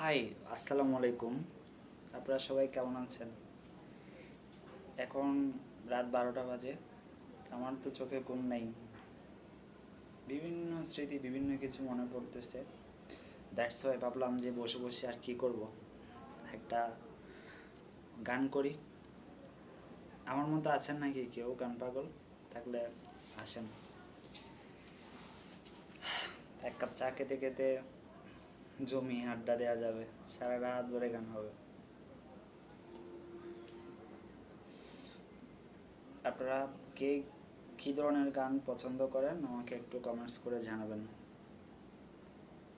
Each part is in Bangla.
হাই আসসালামু আলাইকুম। আপনারা সবাই কেমন আছেন? এখন রাত বারোটা বাজে। আমার তো চোখে ঘুম নেই। বিভিন্ন স্মৃতি, বিভিন্ন কিছু মনে পড়তেছে। দ্যাটস ওয়াই ভাবলাম যে বসে বসে আর কি করব? একটা গান করি। আমার মতো আছেন নাকি কেউ? গান পাগল? থাকলে আসেন। এক কাপ চা খেতে খেতে জমি, আড্ডা দেওয়া যাবে। সারা রাত ধরে গান হবে। আপনারা কে, কী ধরনের গান পছন্দ করেন? আমাকে একটু কমেন্টস করে জানাবেন।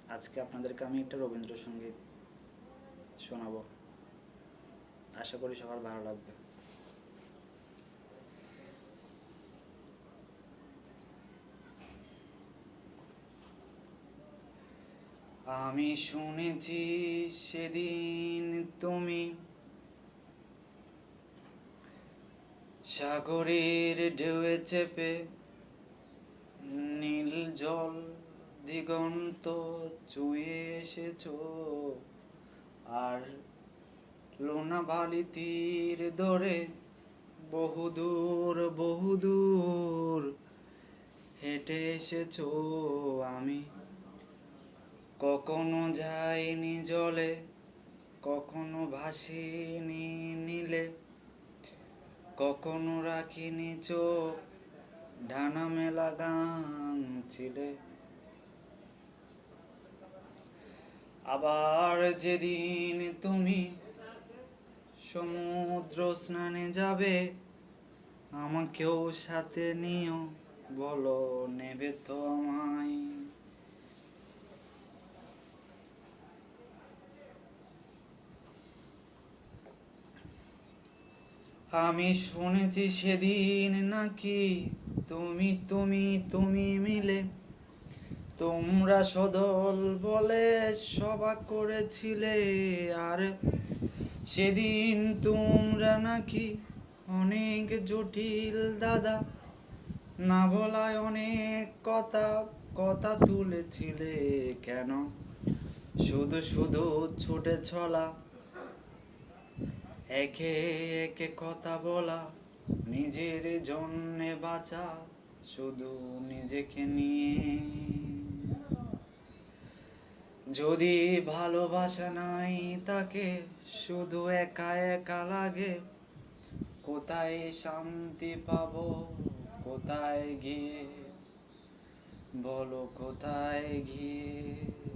আজকে আপনাদেরকে আমি একটা রবীন্দ্রসঙ্গীত শোনাবো। আশা করি সবার ভালো লাগবে। আমি শুনেছি সেদিন তুমি সাগরের ঢেউয়ে চেপে নীল জল দিগন্ত চুয়ে এসেছ। আর লোনাবালি তীর ধরে বহুদূর বহুদূর হেঁটে এসেছ আমি। কখনো যাইনি জলে, কখনো ভাসিনি নীলে, কখনো রাখিনি চোখ, ডানা মেলা গান ছিলে। আবার যেদিন তুমি সমুদ্র স্নানে যাবে, আমাকেও সাথে নিও, বলো নেবে তো আমায়। আমি শুনেছি সেদিন নাকি তুমি তুমি তুমি মিলে তোমরা সদল বলে সভা করেছিলে। আর সেদিন তোমরা নাকি অনেক জটিল দাদা, না বলায় অনেক কথা কথা তুলেছিলে। কেন? শুধু শুধু ছুটে ছলা একে একে কথা বলা, নিজের জন্যে বাঁচা, শুধু নিজেকে নিয়ে। যদি ভালোবাসা নাই তাকে, শুধু একা একা লাগে, কোথায় শান্তি পাব, কোথায় গিয়ে? বলো কোথায় গিয়ে?